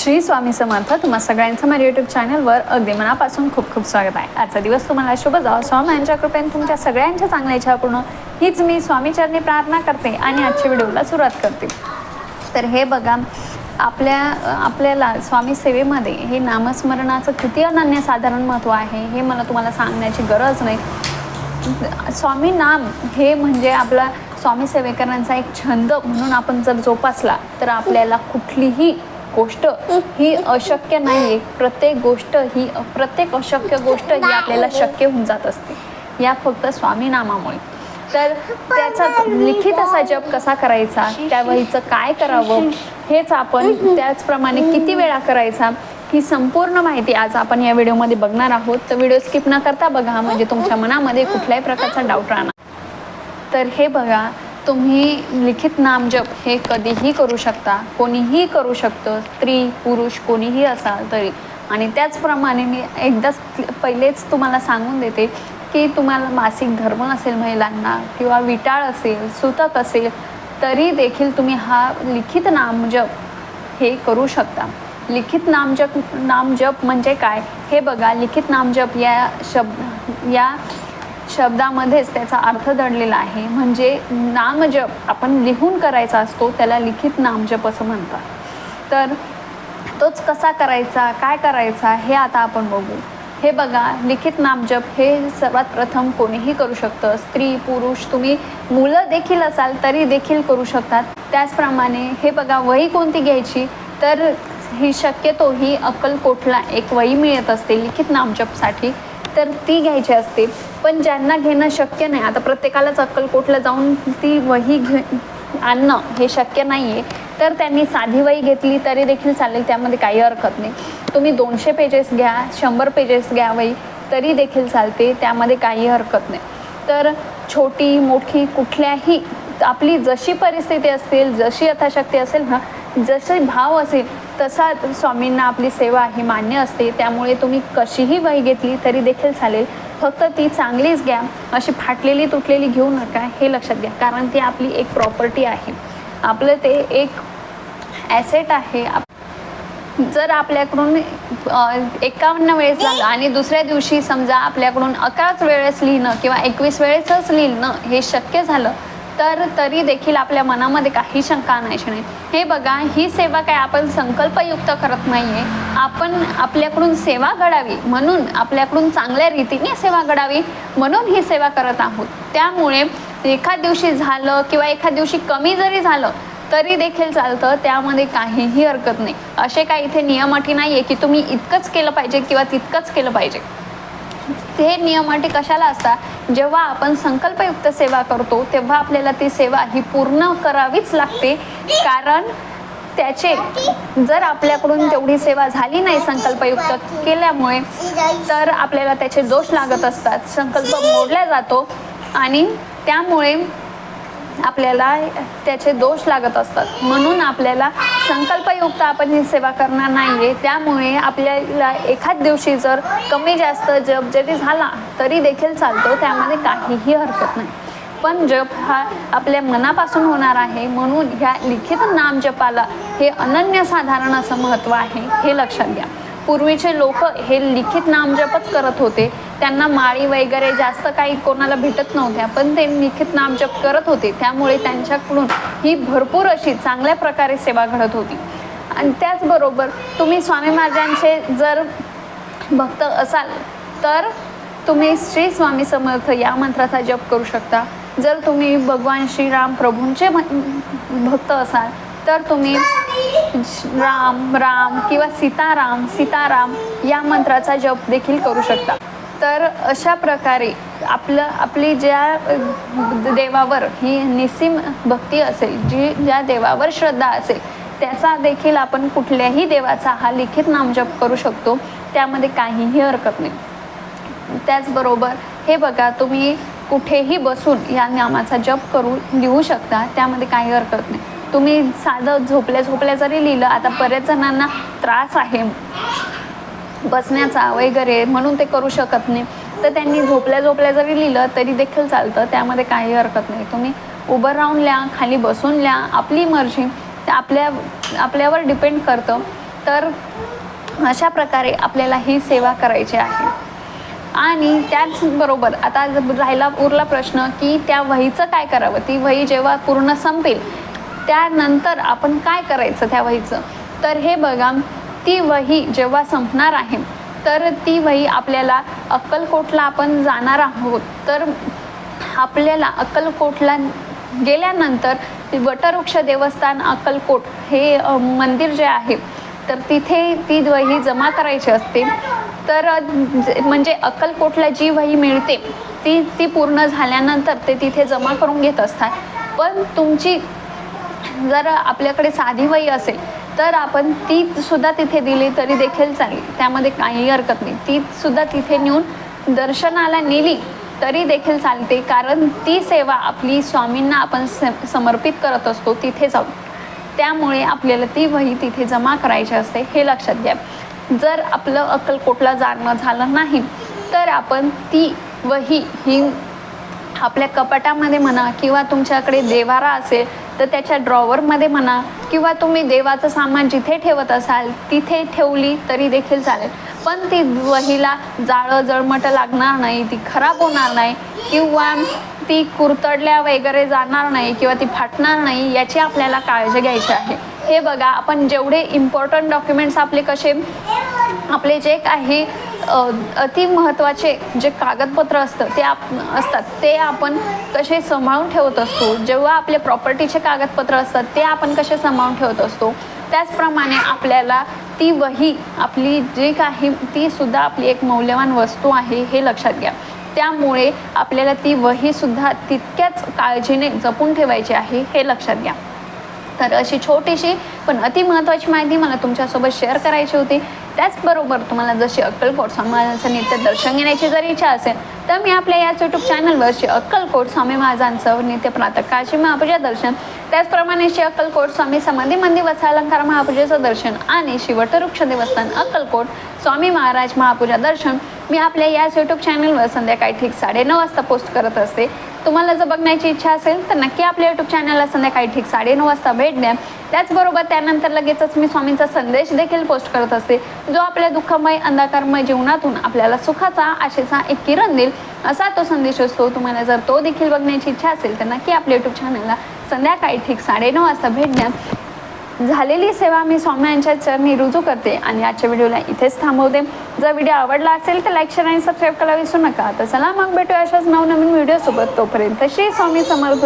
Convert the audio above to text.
श्री स्वामी समर्थ. तुम्हा सगळ्यांचं माझ्या यूट्यूब चॅनलवर अगदी मनापासून खूप खूप स्वागत आहे. आजचा दिवस तुम्हाला शुभ जावा. स्वामी यांच्या कृपेने तुमच्या सगळ्यांच्या चांगल्या इच्छा पूर्ण हीच मी स्वामीचरणी प्रार्थना करते आणि आजच्या व्हिडिओला सुरुवात करते. तर हे बघा आपल्या आपल्याला स्वामी सेवेमध्ये हे नामस्मरणाचं किती अनन्यसाधारण महत्त्व आहे हे मला तुम्हाला सांगण्याची गरज नाही. स्वामी नाम हे म्हणजे आपला स्वामी सेवेकरांचा एक छंद म्हणून आपण जर जोपासला तर आपल्याला कुठलीही गोष्ट ही अशक्य नाही आहे प्रत्येक गोष्ट ही प्रत्येक अशक्य गोष्ट ही आपल्याला शक्य होऊन जात असते. या फक्त स्वामी नामामुळे तर त्याचा लिखित असा जप कसा करायचा? त्या वहीचं काय करावं? हेच आपण त्याचप्रमाणे किती वेळा करायचा? ही संपूर्ण माहिती आज आपण या व्हिडिओमध्ये बघणार आहोत. तर व्हिडिओ स्किप न करता बघा म्हणजे तुमच्या मनामध्ये कुठल्याही प्रकारचा डाऊट राहणार. तर हे बघा तुम्ही लिखित नामजप हे कधीही करू शकता. कोणीही करू शकतं. स्त्री पुरुष कोणीही असाल तरी. आणि त्याचप्रमाणे मी एकदाच पहिलेच तुम्हाला सांगून देते की तुम्हाला मासिक धर्म असेल महिलांना किंवा विटाळ असेल सुतक असेल तरी देखील तुम्ही हा लिखित नामजप हे करू शकता. लिखित नामजप नामजप म्हणजे काय? हे बघा लिखित नामजप या शब्द या शब्दामध्येच त्याचा अर्थ दडलेला आहे. म्हणजे नामजप आपण लिहून करायचा असतो त्याला लिखित नामजप असं म्हणतात. तर तोच कसा करायचा काय करायचा हे आता आपण बघू. हे बघा लिखित नामजप हे सर्वात प्रथम कोणीही करू शकतं. स्त्री पुरुष तुम्ही मुलं देखील असाल तरी देखील करू शकतात. त्याचप्रमाणे हे बघा वही कोणती घ्यायची? तर ही शक्यतो ही अक्कलकोटला एक वही मिळत असते लिखित नामजपसाठी तर ती घ्यायची असते. पण ज्यांना घेणं शक्य नाही आता प्रत्येकालाच अक्कलकोटला जाऊन ती वही घे आणणं हे शक्य नाही आहे तर त्यांनी साधी वही घेतली तरी देखील चालेल त्यामध्ये काही हरकत नाही. तुम्ही दोनशे पेजेस घ्या शंभर पेजेस घ्या वही तरी देखील चालते त्यामध्ये काही हरकत नाही. तर छोटी मोठी कुठल्याही आपली जशी परिस्थिती असेल जशी यथाशक्ती असेल ना जसे भाव असेल तसा स्वामींना आपली सेवा ही मान्य असते. त्यामुळे तुम्ही कशीही वही घेतली तरी देखील चालेल. फक्त ती चांगलीच घ्या. अशी फाटलेली तुटलेली घेऊ नका हे लक्षात घ्या. कारण ती आपली एक प्रॉपर्टी आहे. आपलं ते एक ॲसेट आहे. जर आपल्याकडून एकावन्न वेळेस झालं आणि दुसऱ्या दिवशी समजा आपल्याकडून अकराच वेळेस लिहिणं किंवा एकवीस वेळेसच लिहिणं हे शक्य झालं तर तरी देखील आपल्या मनामध्ये काही शंका आणायची नाही हे बघा ही सेवा काय आपण संकल्पयुक्त करत नाही आहे आपण आपल्याकडून सेवा घडावी म्हणून आपल्याकडून चांगल्या रीतीने सेवा घडावी म्हणून ही सेवा करत आहोत. त्यामुळे एखाद दिवशी झालं किंवा एखाद दिवशी कमी जरी झालं तरी देखील चालतं त्यामध्ये काहीही हरकत नाही. असे काही इथे नियम अटी नाही आहे की तुम्ही इतकंच केलं पाहिजे किंवा तितकंच केलं पाहिजे. हे नियम अटी कशाला असतात? जेव्हा आपण संकल्पयुक्त सेवा करतो तेव्हा आपल्याला ती सेवा ही पूर्ण करावीच लागते. कारण त्याचे जर आपल्याकडून तेवढी सेवा झाली नाही संकल्पयुक्त केल्यामुळे तर आपल्याला त्याचे दोष लागत असतात. संकल्प मोडला जातो आणि त्यामुळे आपल्याला त्याचे दोष लागत असतात. म्हणून आपल्याला संकल्पयुक्त आपण ही सेवा करणार नाही आहे त्यामुळे आपल्याला एखाद दिवशी जर कमी जास्त जप जरी झाला तरी देखील चालतो. त्यामध्ये काहीही हरकत नाही. पण जप हा आपल्या मनापासून होणार आहे. म्हणून ह्या लिखित नाम जपाला हे अनन्यसाधारण असं महत्त्व आहे हे लक्षात घ्या. पूर्वीचे लोक हे लिखित नामजपच करत होते. त्यांना माळी वगैरे जास्त काही कोणाला भेटत नव्हत्या पण ते निखित नामजप करत होते. त्यामुळे त्यांच्याकडून ही भरपूर अशी चांगल्या प्रकारे सेवा घडत होती. आणि त्याचबरोबर तुम्ही स्वामी महाराजांचे जर भक्त असाल तर तुम्ही श्री स्वामी समर्थ या मंत्राचा जप करू शकता. जर तुम्ही भगवान श्रीराम प्रभूंचे भक्त असाल तर तुम्ही राम राम किंवा सीताराम सीताराम या मंत्राचा जप देखील करू शकता. तर अशा प्रकारे आपलं आपली ज्या देवावर ही निसीम भक्ती असेल जी ज्या देवावर श्रद्धा असेल त्याचा देखील आपण कुठल्याही देवाचा हा लिखित नामजप करू शकतो. त्यामध्ये काहीही हरकत नाही. त्याचबरोबर हे बघा तुम्ही कुठेही बसून या नामाचा जप करू लिहू शकता त्यामध्ये काही हरकत नाही. तुम्ही साधं झोपल्या झोपल्या जरी लिहिलं आता बऱ्याच जणांना त्रास आहे. बसण्याचा वगैरे म्हणून ते करू शकत नाही. तर त्यांनी झोपल्या झोपल्या जरी लिहिलं तरी देखील चालतं. त्यामध्ये काही हरकत नाही. तुम्ही उभं राहून लिहा खाली बसून लिहा. आपली मर्जी. आपल्या आपल्यावर डिपेंड करतं. तर अशा प्रकारे आपल्याला ही सेवा करायची आहे. आणि त्याचबरोबर आता राहिला उरला प्रश्न की त्या वहीचं काय करावं? ती वही जेव्हा पूर्ण संपेल त्यानंतर आपण काय करायचं त्या वहीचं? तर हे बघा ती वही जेव्हा संपणार आहे तर ती वही आपल्याला अक्कलकोटला आपण जाणार आहोत. तर आपल्याला अक्कलकोटला गेल्यानंतर वटवृक्ष देवस्थान अक्कलकोट हे मंदिर जे आहे तर तिथे ती वही जमा करायची असते. तर म्हणजे अक्कलकोटला जी वही मिळते ती ती पूर्ण झाल्यानंतर ते तिथे जमा करून घेत असतात. पण तुमची जर आपल्याकडे साधी वही असेल तर आपण ती सुद्धा तिथे दिली तरी देखील चालेल. त्यामध्ये काही हरकत नाही. ती सुद्धा तिथे नेऊन दर्शनाला नेली तरी देखील चालते कारण ती सेवा आपली स्वामींना आपण समर्पित करत असतो तिथे जाऊन. त्यामुळे आपल्याला ती वही तिथे जमा करायची असते हे लक्षात घ्या. जर आपलं अक्कलकोटला जाणं झालं नाही तर आपण ती वही ही आपल्या कपाटामध्ये म्हणा किंवा तुमच्याकडे देवारा असेल तर त्याच्या ड्रॉवरमध्ये म्हणा किंवा तुम्ही देवाचं सामान जिथे ठेवत असाल तिथे ठेवली तरी देखील चालेल. पण ती वहीला जाळं जळमटं लागणार नाही ती खराब होणार नाही किंवा ती कुरतडल्या वगैरे जाणार नाही किंवा ती फाटणार नाही याची आपल्याला काळजी घ्यायची आहे. हे बघा आपण जेवढे इम्पॉर्टंट डॉक्युमेंट्स आपले कसे आपले जे काही अति महत्त्वाचे जे कागदपत्र असतं ते आप असतात ते आपण कसे सांभाळून ठेवत असतो जेव्हा आपले प्रॉपर्टीचे कागदपत्र असतात ते आपण कसे सांभाळून ठेवत असतो त्याचप्रमाणे आपल्याला ती वही आपली जी काही ती सुद्धा आपली एक मौल्यवान वस्तू आहे हे लक्षात घ्या. त्यामुळे आपल्याला ती वहीसुद्धा तितक्याच काळजीने जपून ठेवायची आहे हे लक्षात घ्या. तर अशी छोटीशी पण अति महत्त्वाची माहिती मला तुमच्यासोबत शेअर करायची होती. त्याचबरोबर तुम्हाला जशी अक्कलकोट स्वामी महाराजांचं नित्य दर्शन घेण्याची जर इच्छा असेल तर मी आपल्या याच यूट्यूब चॅनलवर अक्कलकोट स्वामी महाराजांचं नित्य प्रातकाळची महापूजा दर्शन त्याचप्रमाणे श्री अक्कलकोट स्वामी समाधी मंदिर वसालंकार महापूजेचं दर्शन आणि श्री वटवृक्ष देवस्थान अक्कलकोट स्वामी महाराज महापूजा दर्शन मी आपल्या याच यूट्यूब चॅनलवर संध्याकाळी ठीक साडेनऊ वाजता पोस्ट करत असते. तुम्हाला जर बघण्याची इच्छा असेल तर नक्की आपल्या यूट्यूब चॅनलला संध्याकाळी ठीक साडेनऊ वाजता भेट द्या. त्याचबरोबर त्यानंतर लगेचच मी स्वामींचा संदेश देखील पोस्ट करत असते जो आपल्या दुःखमय अंधकारमय जीवनातून आपल्याला सुखाचा आशेचा एक किरण देईल असा तो संदेश असतो. तुम्हाला जर तो देखील बघण्याची इच्छा असेल तर नक्की आपल्या यूट्यूब चॅनलला संध्याकाळी ठीक साडेनऊ वाजता भेट द्या. झालेली सेवा मी स्वाम्यांच्या चरणी रुजू करते आणि आजच्या व्हिडिओला इथेच थांबवते. जर व्हिडिओ आवडला असेल तर लाईक शेअर आणि सबस्क्राईब करायला विसरू नका. तर चला मग भेटूया अशाच नवनवीन व्हिडिओसोबत. तोपर्यंत श्री स्वामी समर्थ.